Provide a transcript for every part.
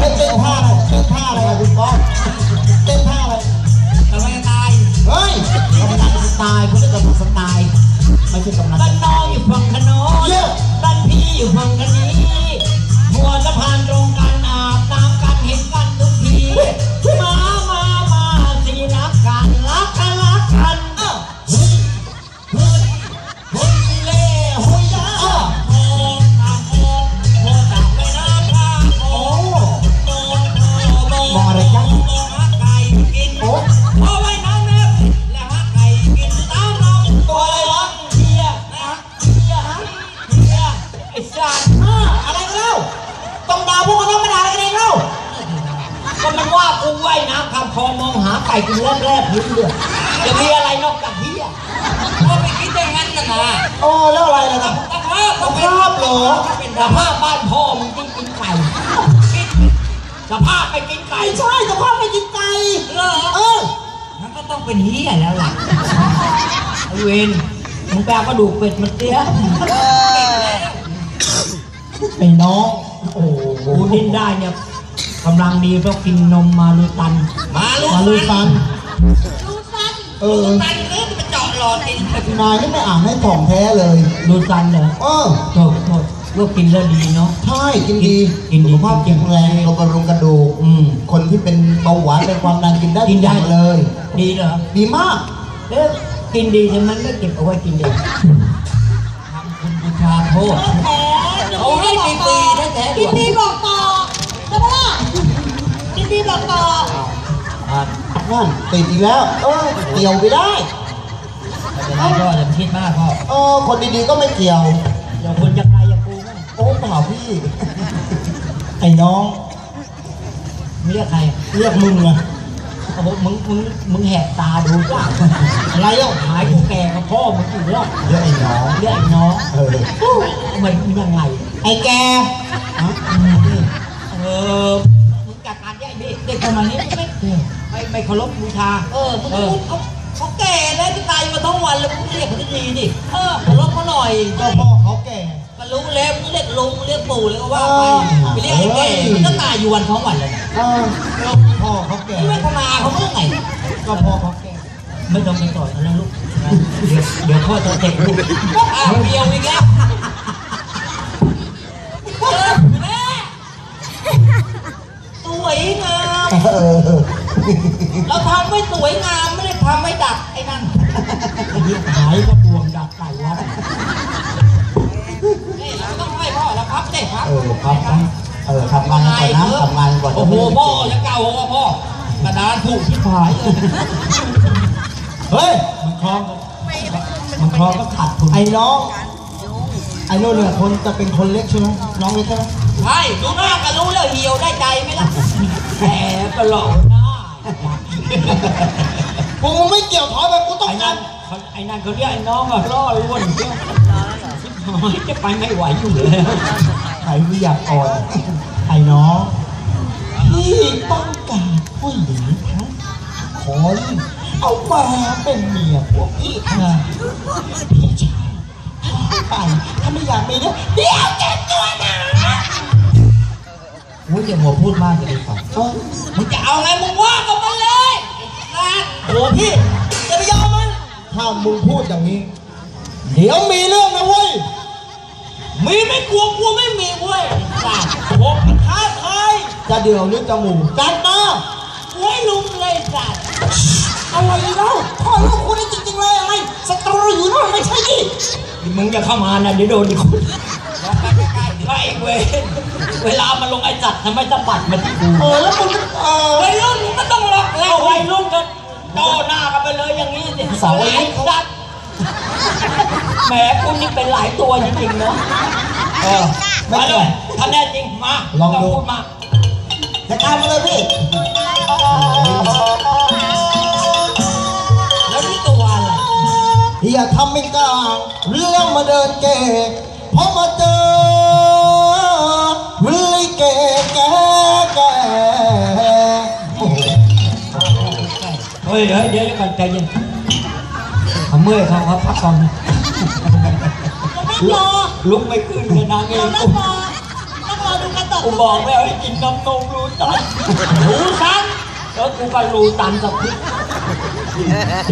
เต้นเต้นท่าอะไรเต้นท่าอะไรอะคุณก้องเต้นท่าอะไรทำไมตาย เฮ้ยกำนันสไตล์คุณเรียกกำนันสไตล์ไม่ใช่กำนันบ้านน้องอยู่ ว่ากูว่ายน้ำคำคลองมองหาไก่กินแรกแรกพื้นเรือจะมีอะไรนอกจากเฮียก็ไปคิดอย่างนั้นนะนะโอ้แล้วอะไรล่ะครับสภาพก็เป็นสภาพเหรอเป็นสภาพบ้านพ่อมึงกินกินไก่กินสภาพไปกินไก่ไม่ใช่สภาพไม่กินไก่เหรอเออมันก็ต้องเป็นเฮียแล้วล่ะไอเวนมึงแปลกระดูกเป็ดมันเตี้ยไอ้น้องโอ้โหกูดิ้นได้เนี่ย กำลังดีเพราะกินนมมาลูตัน มาลูมาลุยฟันลูตันเออ ตันเลือดไปเจาะหลอดกินนายนี่ไม่อ่านให้ถ่องแท้เลยลูตันเหรอเออโทษโทษลูกกินแล้วดีเนาะ ใช่กินดีกินดีสุขภาพแข็งแรงเราบำรุงกระดูกอืม คนที่เป็นเบาหวานเป็นความดันกินได้กินได้ ทุอย่างเลย ดีเหรอดีมาก เอ๊ะกินดีแต่มันไม่เก็บเอาไว้กินเองทำคุณบูชาโทษเอาให้ดีๆแท้ๆกินดีบอกต่อใช่ปะล่ะ กินดีบอกต่ออะนั่นติดอีกแล้ว เออเกี่ยวไปได้ไม่เป็นไรพ่ออย่าไปคิดมากพ่อเออ คนดีๆก็ไม่เกี่ยวอย่าคนจะไงอย่ากูมั่งโอ้เปล่าพี่ ไอ้น้องมึงเรียกใครเรียกมึงอะโอ้โหมึงมึงมึงแหกตาดูจ้าอะไรอะหายกูแก่กับพ่อมึงอยู่แล้วเรียกไอ้น้อง เรียกไอ้น้องเออมันยังไง ไอ้แกฮะเออ ดิเด็กประมาณนี้ไม่ไม่ไม่เคารพบูชา เออมึงพูดเขาเขาแก่แล้วที่ตายมาทั้งวันแล้วมึงเรียกเขาดีๆดิเออเคารพเขาหน่อยก็พ่อเขาแก่มันรู้แล้วมึงเรียกลุงเรียกปู่แล้วก็ว่าไปเออไปเรียกไอ้แก่มันก็ตายอยู่วันท้องวันเลยนะเออพ่อเขาแก่ที่ไม่พนาเขาเมื่อไงก็พ่อเขาแก่ไม่ต้องไปต่อยนะลูกนะเดี๋ยวเดี๋ยวพ่อจะเตะลูกอ้าวเดียวอีกแล้วเออแม่สวยงาม เออ เราทำไม่สวยงามไม่ได้ทำไม่ดักไอ้นั่นยิ่งหายก็บวมดักไก่วัดนี่เราต้องให้พ่อแล้วพับเด็พับเออครับนะเออทำงานก่อนนะทำงานก่อนโอ้โหพ่อจะเก่าว่าพ่อกระดานถูกที่ผายเลยเฮ้ยมันคล้องก็มันคล้องก็ขาดทุนไอ้น้องไอ้โน่นเนี่ยคนจะเป็นคนเล็กใช่ไหมน้องเล็กใช่ไหมใช่ดูหน้าก็รู้แล้วเหี่ยวได้ใจไหมล่ะแหมก็หลอกหน้า กูไม่เกี่ยวถอยไปกูต้องไอ้กานั่รนเขาไอ้นั่นเขาเรียกไอ้น้องอะล่อล้วนเจ้าจะไปไม่ไหวอยู่แล้วใครไม่อยากอ่อนไอ้น้องพี่ต้องการผู้หญิงทั้งคนเอามาเป็นเมียพวกพี่นะพี่ชายถ้าไปถ้าไม่อยากมีเนี่ยเดี๋ยวเจ็บตัวนะ อุ้ยอย่าหัวพูดมากเลยฝันเออมึงจะเอาไงมึงว่ากับมันเลยนั่นโอ้พี่จะไปยอมมันถ้ามึงพูดอย่างนี้ เดี๋ยวมีเรื่องนะเว้ย มีไม่กลัวกลัวไม่มีเว้ยสัตว์โอ้มันท้าทายจะเดี่ยวหรือจะหมู่จัดมากูให้ลุมเลยสัตว์อะไรเล่าพ่อลูกคุณนี่จริงๆเลยอะไรศัตรูอยู่นั่นไม่ใช่ดิมึงจะเข้ามานะเดี๋ยวโดนอีกคน ลองไปใกล้ๆดิไอ้เวเวลามันลงไอ้จัดทำไมสะบัดมาที่กูเออแล้วมึงเออวัยรุ่นมึงก็ต้องรักแล้เอาววัยรุ่นก็โตหน้ากันไปเลยอย่างนี้สิสาร์อาทิไอ้จัดแหมกูนี่เป็นหลายตัวจริงๆนะเออมาเลยถ้าแน่จริงมาลองดูมาจัดการมาเลยพี่แล้วนี่ตัวอะไรอย่าทำไม่กล้าเรื่องมาเดินเก๋ พอมาเจอวิลิเกแกแเฮ้ยเฮ้ยเดี๋ยวก่อนใจเย็นเขมื่อยเขาครับพักก่อนลุกลุกไม่ขึ้นเลยนางเองต้องรอต้องรอดูกระตุอกูบอกไม่เอให้กินน้ำนมรูตันรูตันแล้วกูไปรูตันกับพี่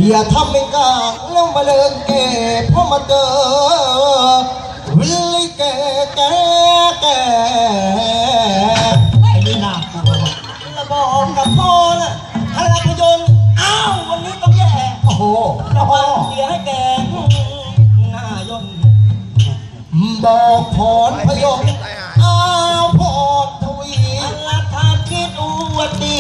อย่าทำไม่กล้าแล้วมาเลิกเก็บพอมาเจอ โอ้โหันเสียให้แกงหน้ายนบอกผลพยมต์อ้าวพอดทวีอัลธาคิดอวดดี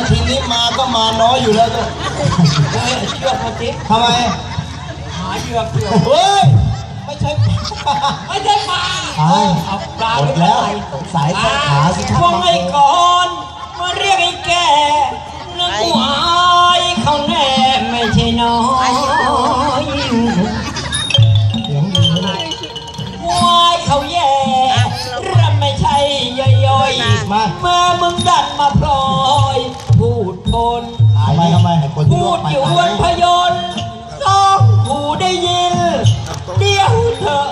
้นทีนี้มาก็มาน้อยอยู่แล้วก็เฮ้ยเชือกมจิทำไม หาเหยื่อเผื่อเฮ้ย ไม่ใช่ไม่ใช่ปลาปลาหมดแล้ว สายต้นขาสิท่าน พวกไอ้ พูดอยู่